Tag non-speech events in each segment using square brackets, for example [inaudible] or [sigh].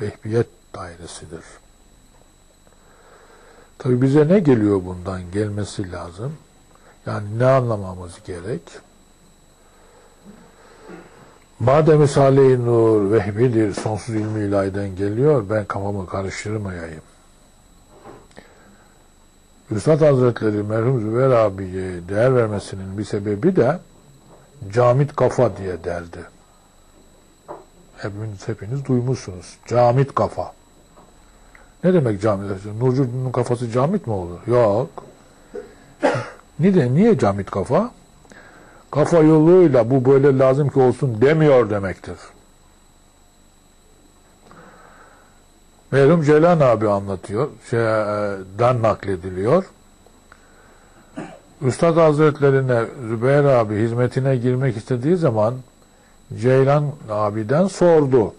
vehbiyet dairesidir. Tabi bize ne geliyor bundan gelmesi lazım? Yani ne anlamamız gerek? Madem Risale-i Nur vehbidir, sonsuz ilmi ilahiden geliyor, ben kafamı karıştırmayayım. Üstad Hazretleri merhum Zübeyir abiye değer vermesinin bir sebebi de camit kafa diye derdi. Hepiniz, hepiniz duymuşsunuz. Camit kafa. Ne demek camit? Nurcu'nun kafası camit mi olur? Yok. Niye, niye camit kafa? Kafa yoluyla bu böyle lazım ki olsun demiyor demektir. Merhum Ceylan abi anlatıyor. Şeyden naklediliyor. Üstad Hazretlerine Zübeyir abi hizmetine girmek istediği zaman Ceylan abiden sordu.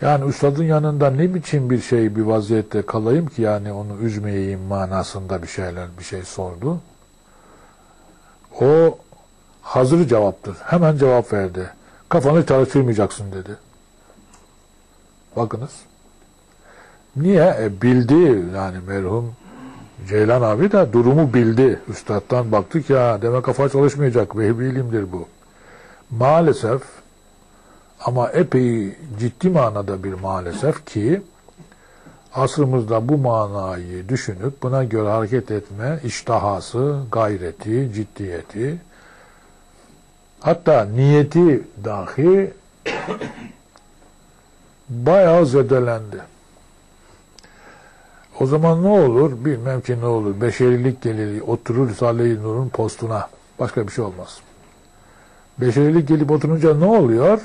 Yani üstadın yanında ne biçim bir şey bir vaziyette kalayım ki yani onu üzmeyeyim manasında bir şeyler bir şey sordu. O hazır cevaptır. Hemen cevap verdi. Kafanı çalıştırmayacaksın dedi. Bakınız. Niye? E, bildi yani merhum Ceylan abi de durumu bildi. Üstadtan baktık ya demek kafa çalışmayacak. Vehbi ilimdir bu. Maalesef ama epey ciddi manada bir maalesef ki asrımızda bu manayı düşünüp buna göre hareket etme iştahası, gayreti, ciddiyeti hatta niyeti dahi bayağı zedelendi. O zaman ne olur? Bilmem ki ne olur. Beşerilik gelir, oturur Risale-i Nur'un postuna. Başka bir şey olmaz. Beşerilik gelip oturunca ne oluyor?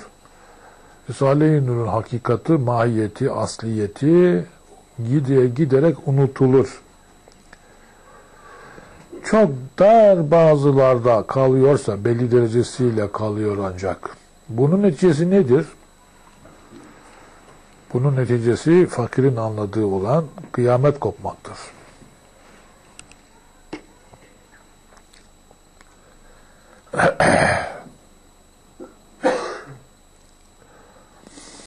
Risale-i Nur'un hakikati, mahiyeti, asliyeti gide, giderek unutulur. Çok dar bazılarda kalıyorsa belli derecesiyle kalıyor ancak. Bunun neticesi nedir? Bunun neticesi fakirin anladığı olan kıyamet kopmaktır. [clears throat]